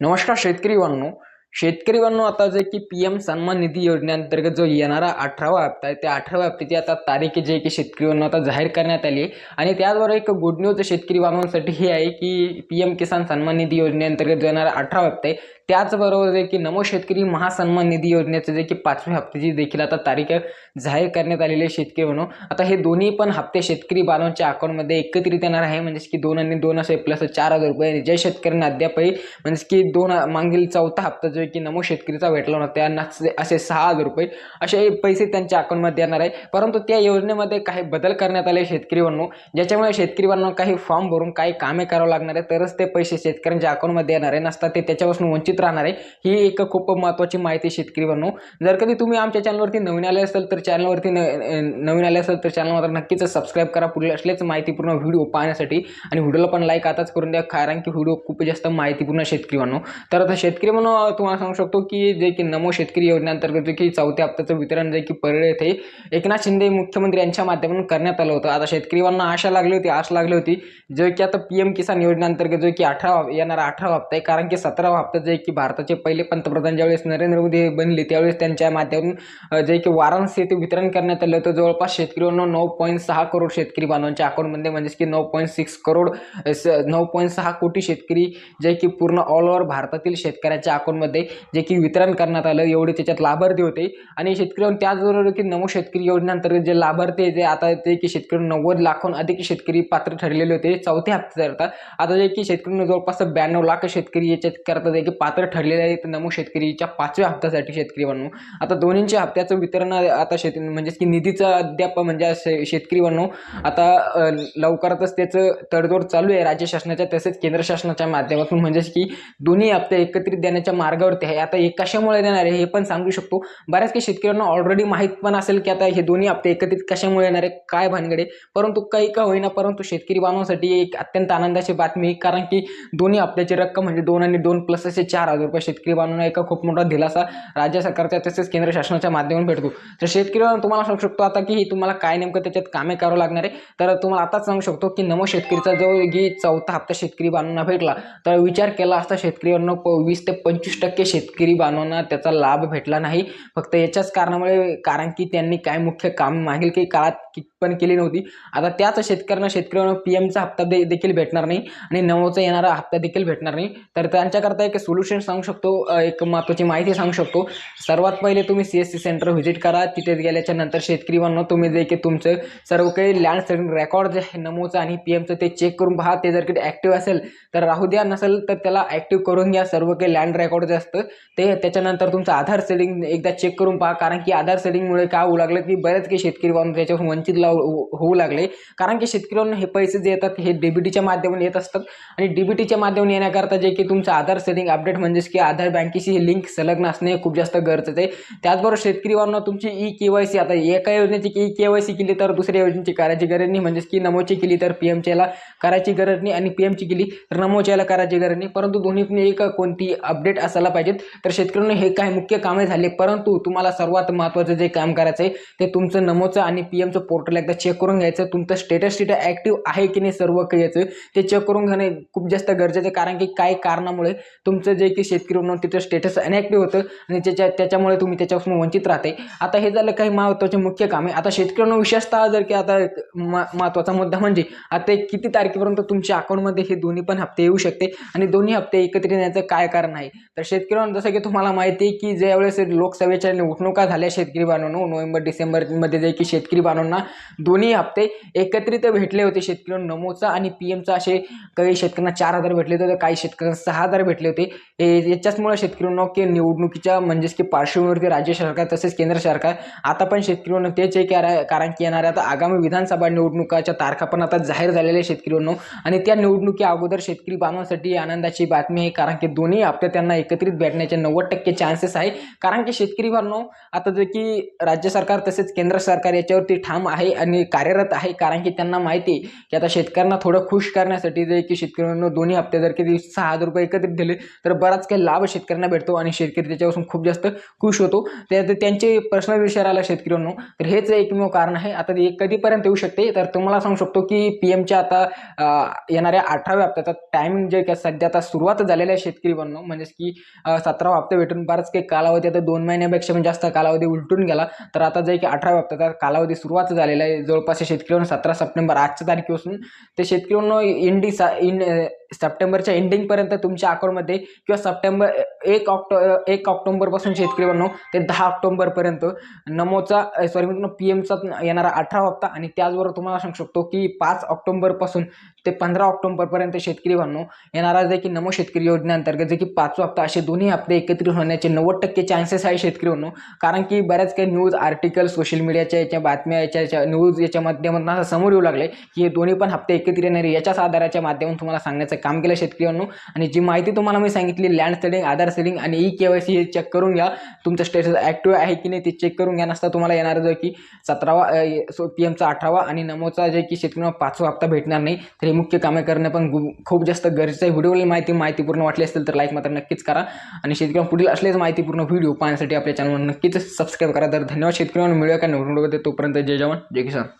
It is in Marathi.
नमस्कार शेतकरी बांधव शेतकरी बांधव आता जे की पी एम सन्मान निधी योजनेअंतर्गत जो येणारा अठरावा हप्ता आहे त्या अठराव्या हप्त्याची आता तारीख जे की शेतकरी बांधव आता जाहीर करण्यात आली आहे. आणि त्याचबरोबर एक गुड न्यूज शेतकरी बांधवांसाठी हे आहे की पी एम किसान सन्मान निधी योजनेअंतर्गत जो येणारा अठरावा हप्ता आहे त्याचबरोबर जे की नमो शेतकरी महासन्मान निधी योजनेचे जे की पाचव्या हप्त्याची देखील आता तारीख जाहीर करण्यात आलेली आहे शेतकरी बांधव आता हे दोन्ही पण हप्ते शेतकरी बांधवांच्या अकाउंटमध्ये एकत्रित येणार आहे म्हणजेच की दोन आणि दोन असे प्लस चार हजार रुपये ज्या शेतकऱ्यांना अद्यापही म्हणजेच की दोन मागील चौथा हप्ता जो की नमो शेतकरीचा भेटला होता त्यांना असे- सहा हजार रुपये असे पैसे त्यांच्या अकाउंटमध्ये येणार आहे. परंतु त्या योजनेमध्ये काही बदल करण्यात आले शेतकरी बांधव ज्याच्यामुळे शेतकरी बांधव काही फॉर्म भरून काही कामे करावं लागणार आहे तरच ते पैसे शेतकऱ्यांच्या अकाउंटमध्ये येणार आहे. नसता ते त्याच्यापासून वंचित राहणार आहे. ही एक खूप महत्त्वाची माहिती शेतकरी बांधव जर कधी तुम्ही आमच्या चॅनलवरती नवीन आले असेल तर चॅनलवरती न नवीन आले असेल तर चॅनल मात्र नक्कीच सबस्क्राईब करा. पुढे असलेच माहितीपूर्ण व्हिडिओ पाहण्यासाठी आणि व्हिडिओला पण लाईक आताच करून द्या कारण की व्हिडिओ खूप जास्त माहितीपूर्ण शेतकरी बांधव तर आता शेतकरी म्हणून तुम्हाला सांगू शकतो की जे की नमो शेतकरी योजनेअंतर्गत जे की चौथ्या हप्त्याचं वितरण जे की परळ येथे एकनाथ शिंदे मुख्यमंत्री यांच्या माध्यमातून करण्यात आलं होतं. आता शेतकरी आशा लागली होती आश लागली होती जे की आता पी एम किसान योजनेअंतर्गत जो की अठरा येणारा अठरा हप्ता आहे. कारण की सतरावा हप्ता जे की भारताचे पहिले पंतप्रधान ज्यावेळेस नरेंद्र मोदी बनले त्यावेळेस त्यांच्या माध्यमातून जे की वाराणसी येथे वितरण करण्यात आलं होतं. जवळपास शेतकऱ्यांना नऊ पॉईंट सहा करोड शेतकरी बांधवांच्या अकाउंटमध्ये म्हणजेच की नऊ पॉईंट सिक्स करोड स नऊ पॉईंट सहा कोटी शेतकरी जे की पूर्ण ऑल ओव्हर भारतातील शेतकऱ्याच्या अकाउंटमध्ये जे की वितरण करण्यात आलं एवढे त्याच्यात लाभार्थी होते. आणि शेतकरी त्याचबरोबर की नमो शेतकरी योजनेअंतर्गत जे लाभार्थी जे आता ते की शेतकरी नव्वद लाखहून अधिक शेतकरी पात्र ठरलेले होते चौथ्या हप्त्याकरता. आता जे की शेतकरी जवळपास ब्याण्णव लाख शेतकरी याच्यात करता जे की पात्र ठरलेले आहेत नमो शेतकरीच्या पाचव्या हप्त्यासाठी शेतकरी बनवू आता दोन्हींच्या हप्त्याचं वितरण आता शेत म्हणजेच की निधीचं अद्याप म्हणजे शेतकरी बनवू आता लवकरातच त्याचं तडजोड चालू आहे. राज्य शासनाच्या तसेच केंद्र शासनाच्या माध्यमातून. म्हणजेच की दोन्ही हप्ते एकत्रित देण्याच्या मार्गावरती आहे. आता हे कशामुळे देणार आहे हे पण सांगू शकतो. बऱ्याच काही शेतकऱ्यांना ऑलरेडी माहीत पण असेल की आता हे दोन्ही हप्ते एकत्रित कशामुळे येणार आहे काय भानगडे परंतु काही का होईना परंतु शेतकरी बांधवांसाठी एक अत्यंत आनंदाची बातमी कारण की दोन्ही हप्त्याची रक्कम म्हणजे दोन आणि दोन प्लस असे चार हजार रुपये शेतकरी बांधवांना एका खूप मोठा दिलासा राज्य सरकारच्या तसेच केंद्र शासनाच्या माध्यमातून भेटतो. तर शेतकरी तुम्हाला सांगू शकतो आता की तुम्हाला काय नेमकं त्याच्यात कामे करावं लागणार आहे. तर तुम्हाला आताच सांगू शकतो की नमो शेतकरीचा जो की चौथा हप्ता शेतकरी बांधवांना भेटला तर विचार केला असता शेतकऱ्यांना प- वीस ते पंचवीस टक्के शेतकरी बांधवांना त्याचा लाभ भेटला नाही. फक्त याच्याच कारणामुळे कारण की त्यांनी काय मुख्य काम मागील काही काळात पण केली नव्हती. आता त्याच शेतकऱ्यांना शेतकऱ्यांना पी एमचा हप्ता दे देखील भेटणार नाही आणि नवोचा येणारा हप्ता देखील भेटणार नाही. तर त्यांच्याकरता एक सोल्युशन सांगू शकतो एक महत्त्वाची माहिती सांगू शकतो. सर्वात पहिले तुम्ही C S C centre visit करा. तिथे गेल्याच्यानंतर शेतकरी बनवा तुम्ही जे की तुमचं सर्व काही लँड सेटिंग रेकॉर्ड जे आहे नमोचं आणि पी एमचं ते चेक करून पहा. ते जर की ॲक्टिव्ह असेल तर राहू द्या. नसेल तर त्याला ॲक्टिव्ह करून घ्या. सर्व काही लँड रेकॉर्ड जे असतं ते त्याच्यानंतर तुमचं आधार सेटिंग एकदा चेक करून पहा. कारण की आधार सेटिंगमुळे काय होऊ लागलं की बरेच काही शेतकरी बांधव त्याच्यावर वंचित लाव हो, होऊ लागले. कारण की शेतकऱ्यांना हे पैसे जे येतात हे डीबीटीच्या माध्यमातून येत असतात. आणि डीबीटीच्या माध्यमाने येण्याकरता जे की तुमचं आधार सेटिंग अपडेट म्हणजेच की आधार बँकेशी हे लिंक संलग्न असणे खूप जास्त गरजेचं आहे. त्याचबरोबर शेतकरी बांधव तुमची ई के वाय सी आता एका योजनेची ई के वाय सी केली तर दुसऱ्या योजनेची करायची गरज नाही. म्हणजेच की नमोची केली तर पी एमच्याला करायची गरज नाही आणि पी एमची केली तर नमोच्याला करायची गरज नाही. परंतु दोन्हीतून एक कोणती अपडेट असायला पाहिजेत तर शेतकऱ्यांना हे काही मुख्य कामे झाले. परंतु तुम्हाला सर्वात महत्त्वाचं जे काम करायचं आहे ते तुमचं नमोचं आणि पी एमचं पोर्टल एकदा चेक करून घ्यायचं. तुमचं स्टेटस तिथं ॲक्टिव्ह आहे की नाही सर्व काही याचं. ते चेक करून घेणे खूप जास्त गरजेचं आहे. कारण की काही कारणामुळे तुमचं जे की शेतकरी म्हणून तिथं स्टेटस अनॅक्टिव्ह होतं आणि त्याच्या त्याच्यामुळे तुम्ही त्याच्यापासून वंचित राहते आता हे झालं काही महत्त्वाचे मुख्य काम. आहे आता शेतकऱ्यांना विशेषतः जर की आता म- महत्त्वाचा मुद्दा म्हणजे आता किती तारखेपर्यंत तुमच्या अकाउंटमध्ये हे दोन्ही पण हप्ते येऊ शकते आणि दोन्ही हप्ते एकत्रित येण्याचं काय कारण आहे? तर शेतकऱ्यांना जसं की तुम्हाला माहिती आहे की ज्यावेळेस लोकसभेच्या निवडणुका झाल्या शेतकरी बांधवांनो नोव्हेंबर डिसेंबरमध्ये जे की शेतकरी बांधवांना दोन्ही हप्ते एकत्रित भेटले होते शेतकऱ्यांना. नमोचा आणि पी एमचा असे काही शेतकऱ्यांना चार हजार भेटले होते तर काही शेतकऱ्यांना सहा हजार भेटले होते. याच्याचमुळे शेतकऱ्यांना की निवडणुकीच्या म्हणजेच की पार्श्वभूमीवरती राज्य सरकार तसेच केंद्र सरकार आता पण शेतकऱ्यांना तेच एक अरे- कारण की येणाऱ्या आता आगामी विधानसभा निवडणुकाच्या तारखा पण आता जाहीर झालेल्या आहे शेतकऱ्यांनो. आणि त्या निवडणुकी अगोदर शेतकरी बांधवांसाठी आनंदाची बातमी आहे कारण की दोन्ही हप्ते त्यांना एकत्रित भेटण्याचे नव्वद टक्के चान्सेस आहे. कारण की शेतकरी बांधव आता जे की राज्य सरकार तसेच केंद्र सरकार याच्यावरती ठाम आहे आणि कार्यरत आहे. कारण की त्यांना माहिती आहे की आता शेतकऱ्यांना थोडं खुश करण्यासाठी जे की शेतकऱ्यांना दोन्ही हप्ते जर किती सहा हजार रुपये एकत्रित दिले तर बराच काही लाभ शेतकऱ्यांना भेटतो आणि शेतकरी त्याच्यापासून खूप जास्त खुश होतो. त्या त्यांचे त्यांचे प्रश्न राहिला शेतकऱ्यांनो. तर हेच एकमेव कारण आहे. आता ते कधीपर्यंत येऊ शकते? तर तुम्हाला सांगू शकतो की पी एमच्या आता येणाऱ्या अठराव्या हप्त्याचा टायमिंग जे काय सध्या आता सुरुवात झालेल्या आहे शेतकरी बनणं म्हणजेच की सतरावा हप्ते भेटून बराच काही कालावधी आता दोन महिन्यापेक्षा पण जास्त कालावधी उलटून गेला. तर आता जे की अठराव्या हप्त्याचा कालावधी सुरुवात झालेला आहे. जवळपास शेतकऱ्यांना सतरा सप्टेंबर आजच्या तारखेपासून ते शेतकऱ्यांना इंडी सा इन सप्टेंबरच्या एंडिंगपर्यंत तुमच्या अकाउंटमध्ये किंवा सप्टेंबर एक ऑक्टो एक ऑक्टोंबरपासून शेतकरी बनव ते दहा ऑक्टोंबरपर्यंत. नमोचा सॉरी मित्रांनो पी एमचा येणारा अठरा हप्ता आणि त्याचबरोबर तुम्हाला सांगू शकतो की पाच ऑक्टोंबरपासून ते पंधरा ऑक्टोंबरपर्यंत शेतकरी बनव येणारा जे की नमो शेतकरी योजनेअंतर्गत जे की पाचवा हप्ता असे दोन्ही हप्ते एकत्रित होण्याचे नव्वद टक्के चान्सेस आहे शेतकरी बनव कारण की बऱ्याच काही न्यूज आर्टिकल सोशल मीडियाच्या याच्या बातम्या याच्या याच्या न्यूज याच्या माध्यमातून असं समोर येऊ लागले की हे दोन्ही पण हप्ते एकत्रित येणारे याच्याच आधाराच्या माध्यमातून तुम्हाला सांगण्याचं काम केलं शेतकऱ्यांनो. आणि जी माहिती तुम्हाला मी सांगितली लँड सेलिंग आधार सेलिंग आणि ई के वाय सी हे चेक करून घ्या. तुमचं स्टेटस ॲक्टिव्ह आहे की नाही ते चेक करून घ्या. नसता तुम्हाला येणार जो की सतरावा सो पी एमचा अठरावा आणि नमोचा जे की शेतकऱ्यांना पाचवा हप्ता भेटणार नाही. तर हे मुख्य कामे करणं पण खूप जास्त गरजेचं आहे. व्हिडिओवरील माहिती माहितीपूर्ण वाटली असेल तर लाईक मात्र नक्कीच करा. आणि शेतकऱ्यांना पुढील असलेच माहितीपूर्ण व्हिडिओ पाहण्यासाठी आपल्या चॅनलवर नक्कीच सबस्क्राईब करा. तर धन्यवाद शेतकऱ्यांना. मिळूया का नवीन तोपर्यंत जय जवान जय किसान.